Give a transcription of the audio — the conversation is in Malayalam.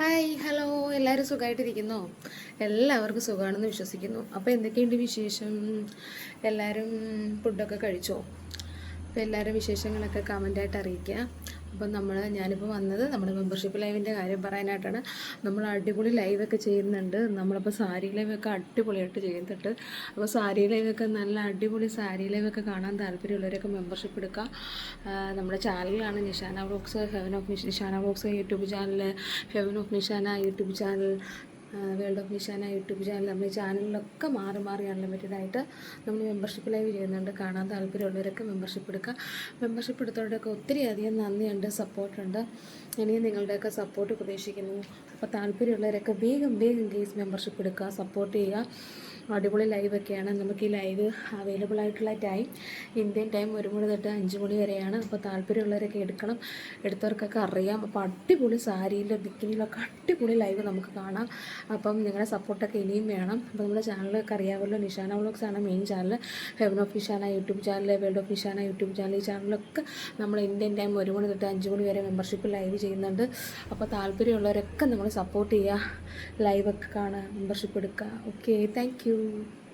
ഹായ് ഹലോ എല്ലാവരും സുഖമായിട്ടിരിക്കുന്നോ എല്ലാവർക്കും സുഖമാണെന്ന് വിശ്വസിക്കുന്നു. അപ്പോൾ എന്തൊക്കെയുണ്ട് വിശേഷം? എല്ലാവരും ഫുഡൊക്കെ കഴിച്ചോ? അപ്പോൾ എല്ലാവരും വിശേഷങ്ങളൊക്കെ കമന്റായിട്ട് അറിയിക്കുക. അപ്പം നമ്മൾ ഞാനിപ്പോൾ വന്നത് നമ്മുടെ മെമ്പർഷിപ്പ് ലൈവിന്റെ കാര്യം പറയാനായിട്ടാണ്. നമ്മൾ അടിപൊളി ലൈവൊക്കെ ചെയ്യുന്നുണ്ട്. നമ്മളിപ്പോൾ സാരി ലൈവൊക്കെ അടിപൊളിയായിട്ട് ചെയ്യുന്നുണ്ട്. അപ്പോൾ സാരി ലൈവൊക്കെ നല്ല അടിപൊളി സാരി ലൈവൊക്കെ കാണാൻ താല്പര്യമുള്ളവരൊക്കെ മെമ്പർഷിപ്പ് എടുക്കുക. നമ്മുടെ ചാനലാണ് Nishana vlogs heaven of Nishana vlogs YouTube channel heaven of Nishana YouTube channel world of Nishana YouTube channel നമ്മൾ ഈ ചാനലിലൊക്കെ മാറി മാറി അൺലിമിറ്റഡ് ആയിട്ട് നമ്മൾ മെമ്പർഷിപ്പ് ലൈവ് ചെയ്യുന്നുണ്ട്. കാണാൻ താല്പര്യമുള്ളവരൊക്കെ മെമ്പർഷിപ്പ് എടുക്കുക മെമ്പർഷിപ്പ് എടുത്തവരുടെയൊക്കെ ഒത്തിരി അധികം നന്ദിയുണ്ട് സപ്പോർട്ടുണ്ട് ഇനിയും നിങ്ങളുടെയൊക്കെ സപ്പോർട്ട് പ്രതീക്ഷിക്കുന്നു അപ്പോൾ താല്പര്യമുള്ളവരൊക്കെ വേഗം വേഗം കേസ് മെമ്പർഷിപ്പ് എടുക്കുക സപ്പോർട്ട് ചെയ്യുക. അടിപൊളി ലൈവൊക്കെയാണ് നമുക്ക് ഈ ലൈവ് അവൈലബിൾ ആയിട്ടുള്ള ടൈം ഇന്ത്യൻ ടൈം ഒരു മണി തൊട്ട് അഞ്ച് മണി വരെയാണ്. അപ്പോൾ താല്പര്യമുള്ളവരൊക്കെ എടുക്കണം. എടുത്തവർക്കൊക്കെ അറിയാം. അപ്പോൾ അടിപൊളി സാരിയിലോ ബിക്കിനിയിലൊക്കെ അടിപൊളി ലൈവ് നമുക്ക് കാണാം. അപ്പം നിങ്ങളുടെ സപ്പോർട്ടൊക്കെ ഇനിയും വേണം. അപ്പോൾ നമ്മുടെ ചാനലൊക്കെ അറിയാമല്ലോ. നിഷാന വ്ളോഗ്സ് ആണ് main channel heaven of Nishana YouTube channel world of Nishana YouTube channel ഈ ചാനലൊക്കെ നമ്മൾ ഇന്ത്യൻ ടൈം ഒരു മണി തൊട്ട് അഞ്ച് മണി വരെ മെമ്പർഷിപ്പ് ലൈവ് ചെയ്യുന്നുണ്ട്. അപ്പോൾ താല്പര്യമുള്ളവരൊക്കെ നമ്മൾ സപ്പോർട്ട് ചെയ്യുക. ലൈവൊക്കെ കാണുക മെമ്പർഷിപ്പ് എടുക്കുക. Okay thank 嗯。